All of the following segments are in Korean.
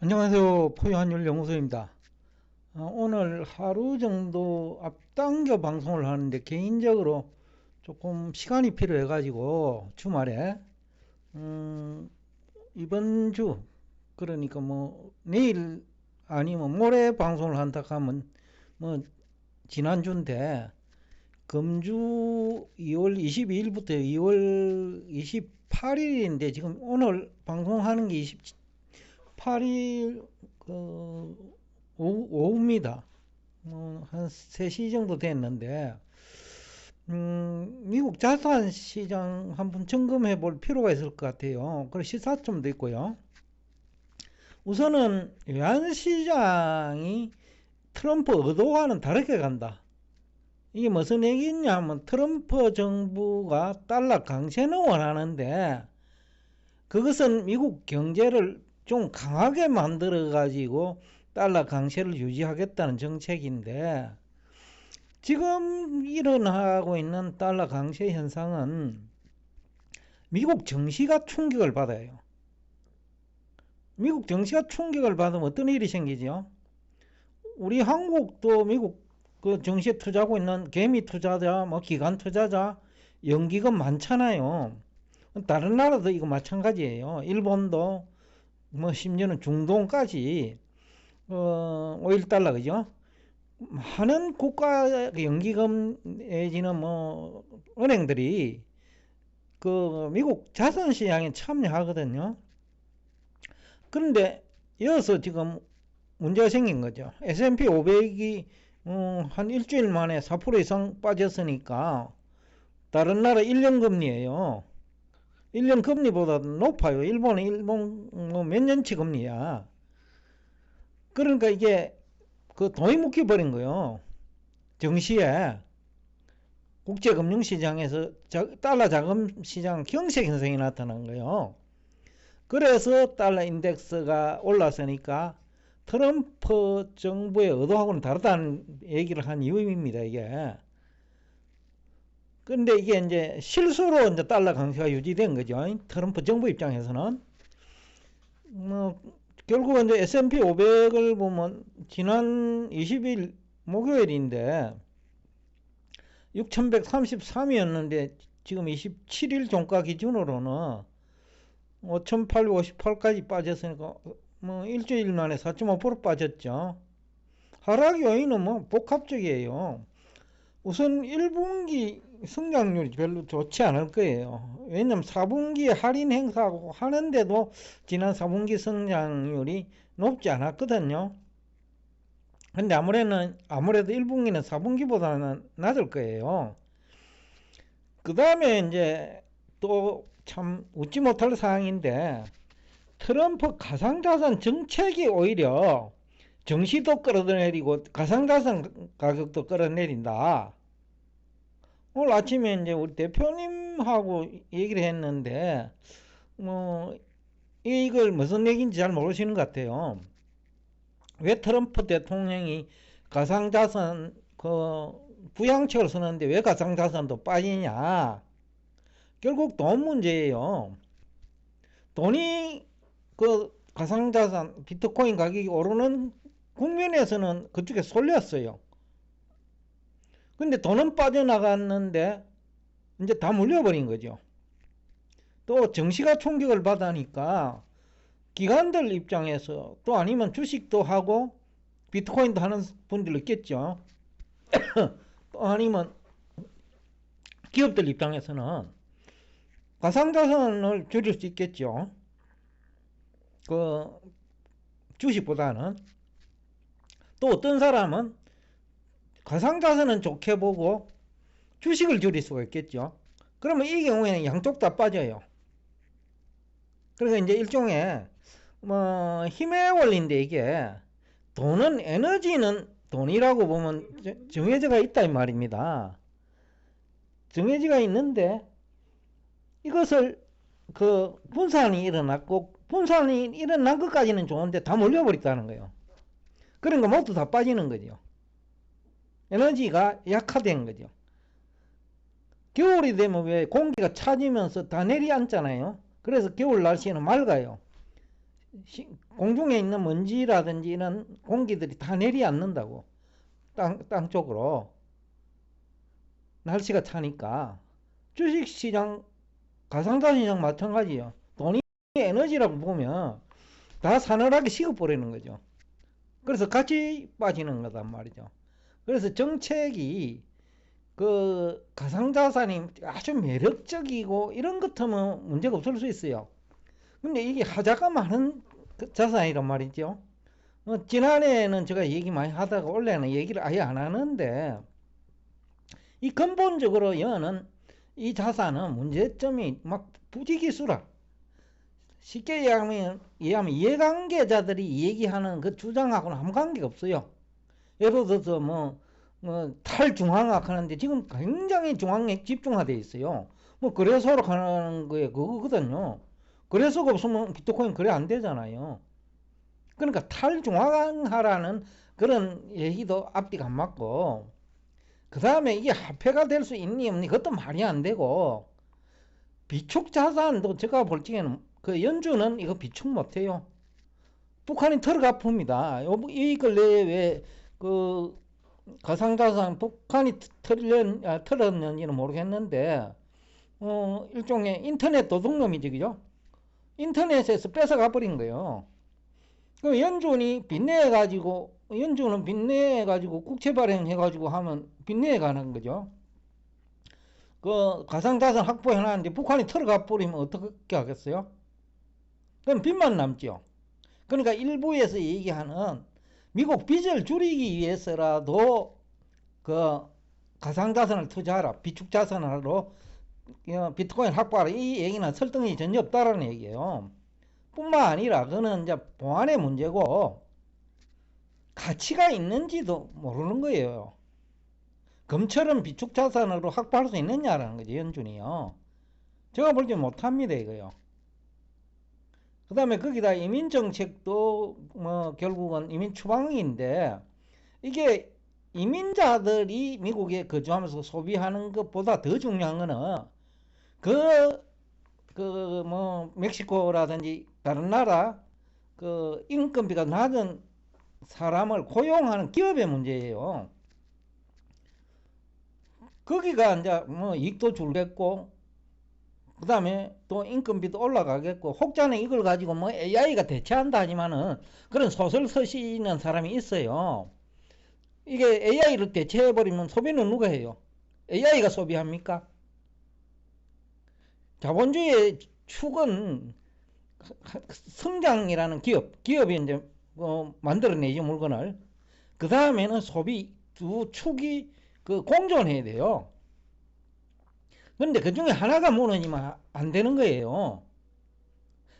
안녕하세요. 포유한율 연구소입니다. 어, 오늘 하루 정도 앞당겨 방송을 하는데 개인적으로 조금 시간이 필요해 가지고 주말에 음, 이번 주 그러니까 뭐 내일 아니면 모레 방송을 한다 하면 뭐 지난주인데 금주 2월 22일부터 2월 28일인데 지금 오늘 방송하는 게28 일그 오후, 오후 입니다. 뭐한 3시 정도 됐는데 음, 미국 자산 시장 한번 점검해 볼 필요가 있을 것 같아요. 그리고 시사점도 있고요. 우선은 외환 시장이 트럼프 의도와는 다르게 간다. 이게 무슨 얘기냐 하면 트럼프 정부가 달러 강세는 원하는데 그것은 미국 경제를 좀 강하게 만들어 가지고 달러 강세를 유지하겠다는 정책인데 지금 일어나고 있는 달러 강세 현상은 미국 정시가 충격을 받아요. 미국 정시가 충격을 받으면 어떤 일이 생기죠? 우리 한국도 미국 그 정시에 투자하고 있는 개미 투자자, 뭐 기관 투자자, 연기금 많잖아요. 다른 나라도 이거 마찬가지예요. 일본도 뭐 심지어는 중동까지 어, 5일달러 그죠? 많은 국가 연기금 내지는 뭐 은행들이 그 미국 자산 시장에 참여하거든요. 그런데 이어서 지금 문제가 생긴 거죠. S&P 500이 음, 한 일주일 만에 4% 이상 빠졌으니까 다른 나라 1년 금리예요. 1년 금리보다 높아요. 일본은 일본 뭐 몇 년치 금리야. 그러니까 이게 그 돈이 묶여 버린 거요. 정시에 국제금융시장에서 달러 자금 시장 경색 현상이 나타난 거예요. 그래서 달러 인덱스가 올랐으니까 트럼프 정부의 의도하고는 다르다는 얘기를 한 이유입니다, 이게. 근데 이게 이제 실수로 이제 달러 강세가 유지된 거죠. 트럼프 정부 입장에서는. 뭐, 결국은 이제 S&P 500을 보면 지난 20일 목요일인데 6133이었는데 지금 27일 종가 기준으로는 5858까지 빠졌으니까 뭐 일주일 만에 4.5% 빠졌죠. 하락 요인은 뭐 복합적이에요. 우선 1분기 성장률이 별로 좋지 않을 거예요. 왜냐면 4분기에 할인 행사하고 하는데도 지난 4분기 성장률이 높지 않았거든요. 근데 아무래도, 아무래도 1분기는 4분기보다는 낮을 거예요. 그 다음에 이제 또 참 웃지 못할 사항인데 트럼프 가상자산 정책이 오히려 정시도 끌어내리고 가상자산 가격도 끌어내린다. 오늘 아침에 이제 우리 대표님하고 얘기를 했는데 뭐 이걸 무슨 얘기인지 잘 모르시는 것 같아요. 왜 트럼프 대통령이 가상자산 그 부양책을 쓰는데 왜 가상자산도 빠지냐? 결국 돈 문제예요. 돈이 그 가상자산 비트코인 가격이 오르는 국면에서는 그쪽에 쏠렸어요. 근데 돈은 빠져나갔는데 이제 다 물려버린 거죠. 또 정시가 충격을 받으니까 기관들 입장에서 또 아니면 주식도 하고 비트코인도 하는 분들 있겠죠. 또 아니면 기업들 입장에서는 가상자산을 줄일 수 있겠죠. 그 주식보다는 또 어떤 사람은 가상자산은 좋게 보고 주식을 줄일 수가 있겠죠. 그러면 이 경우에는 양쪽 다 빠져요. 그래서 이제 일종의 뭐 힘의 원리인데 이게 돈은 에너지는 돈이라고 보면 정해져가 있다 이 말입니다. 정해지가 있는데 이것을 그 분산이 일어났고 분산이 일어난 것까지는 좋은데 다 몰려버렸다는 거예요. 그러니까 모두 다 빠지는 거죠. 에너지가 약화된 거죠. 겨울이 되면 왜 공기가 차지면서 다 내려앉잖아요. 그래서 겨울 날씨는 맑아요. 시- 공중에 있는 먼지라든지 이런 공기들이 다 내려앉는다고 땅, 땅 쪽으로 날씨가 차니까 주식시장 가상자산시장 마찬가지예요 돈이 에너지라고 보면 다 사늘하게 식어버리는 거죠 그래서 같이 빠지는 거단 말이죠 그래서 정책이 그 가상자산이 아주 매력적이고 이런 것 하면 문제가 없을 수 있어요 근데 이게 하자가 많은 그 자산이란 말이죠. 어, 지난해에는 제가 얘기 많이 하다가 올해는 얘기를 아예 안 하는데 이 근본적으로 여는 이 자산은 문제점이 막 부지기수라. 쉽게 이해하면, 이해하면 이해관계자들이 얘기하는 그 주장하고는 아무 관계가 없어요. 예를 들어서 뭐, 뭐 탈중앙학 하는데 지금 굉장히 중앙에 집중화되어 있어요. 뭐 거래소로 가는 거에 그거거든요. 거래소가 없으면 비트코인 거래 안 되잖아요. 그러니까 탈중앙화라는 그런 얘기도 앞뒤가 안 맞고 그 다음에 이게 화폐가 될 수 있니 없니 그것도 말이 안 되고 비축 자산도 제가 볼 적에는 그 연준은 이거 비축 못해요. 북한이 털어가 풉니다. 요- 이 근래에 왜 그 가상자산 북한이 털렸, 아, 털었는지는 모르겠는데 어, 일종의 인터넷 도둑놈이죠, 그죠? 인터넷에서 뺏어가 버린 거예요. 그 연준이 빚내 가지고 연준은 빚내 가지고 국채 발행 해 가지고 하면 빚내 가는 거죠. 그 가상자산 확보해 놨는데 북한이 털어가 버리면 어떻게 하겠어요? 그럼 빚만 남죠. 그러니까 일부에서 얘기하는 미국 빚을 줄이기 위해서라도 그 가상자산을 투자하라, 비축자산으로 어, 비트코인 확보하라 이 얘기는 설득이 전혀 없다라는 얘기예요. 뿐만 아니라 그는 이제 보안의 문제고 가치가 있는지도 모르는 거예요. 금처럼 비축 자산으로 확보할 수 있느냐라는 거죠, 연준이요. 제가 볼때 못합니다, 이거요. 그 다음에 거기다 이민 정책도 뭐 결국은 이민 추방인데 이게 이민자들이 미국에 거주하면서 소비하는 것보다 더 중요한 거는 그, 그, 뭐, 멕시코라든지 다른 나라, 그, 인건비가 낮은 사람을 고용하는 기업의 문제예요. 거기가 이제 뭐 이익도 줄겠고, 그 다음에 또 인건비도 올라가겠고, 혹자는 이걸 가지고 뭐 AI가 대체한다 하지만은 그런 소설 쓰시는 사람이 있어요. 이게 AI를 대체해버리면 소비는 누가 해요? AI가 소비합니까? 자본주의의 축은 성장이라는 기업, 기업이 이제 어, 만들어내죠 물건을. 그 다음에는 소비 두 축이 그 공존해야 돼요. 근데 그 중에 하나가 무너지면 안 되는 거예요.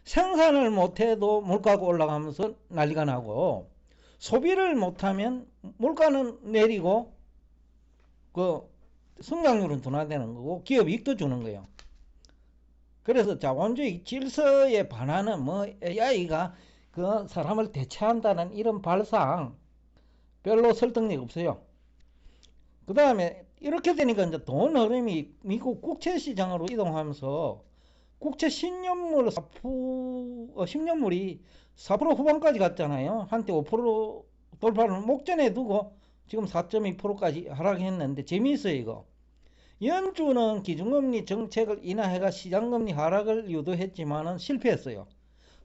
생산을 못해도 물가가 올라가면서 난리가 나고 소비를 못하면 물가는 내리고 그 성장률은 둔화되는 거고 기업 이익도 주는 거예요. 그래서 자본주의 질서에 반하는 뭐 AI가 그 사람을 대체한다는 이런 발상 별로 설득력이 없어요. 그 다음에 이렇게 되니까 이제 돈 흐름이 미국 국채 시장으로 이동하면서 국채 10년물 사프, 어, 10년물이 4% 후반까지 갔잖아요. 한때 5% 돌파를 목전에 두고 지금 4.2%까지 하락했는데 재미있어요 이거. 연준은 기준금리 정책을 인하해가 시장금리 하락을 유도했지만은 실패했어요.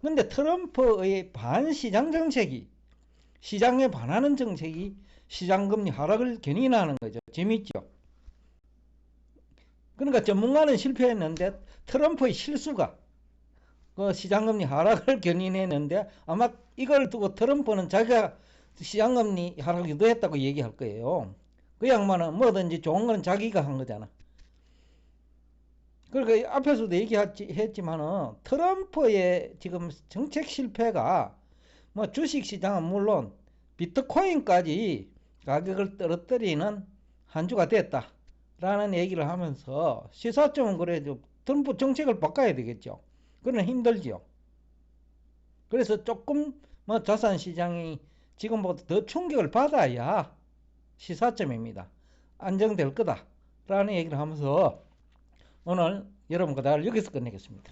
근데 트럼프의 반시장 정책이 시장에 반하는 정책이 시장금리 하락을 견인하는 거죠. 재밌죠? 그러니까 전문가는 실패했는데 트럼프의 실수가 그 시장금리 하락을 견인했는데 아마 이걸 두고 트럼프는 자기가 시장금리 하락 유도했다고 얘기할 거예요. 그 양반은 뭐든지 좋은 건 자기가 한 거잖아. 그러니까 앞에서도 얘기했지만은 트럼프의 지금 정책 실패가 뭐 주식 시장은 물론 비트코인까지 가격을 떨어뜨리는 한 주가 됐다 라는 얘기를 하면서 시사점은 그래도 트럼프 정책을 바꿔야 되겠죠. 그러나 힘들죠. 그래서 조금 뭐 자산 시장이 지금보다 더 충격을 받아야 시사점입니다. 안정될 거다 라는 얘기를 하면서 오늘 여러분 그다를 여기서 끝내겠습니다.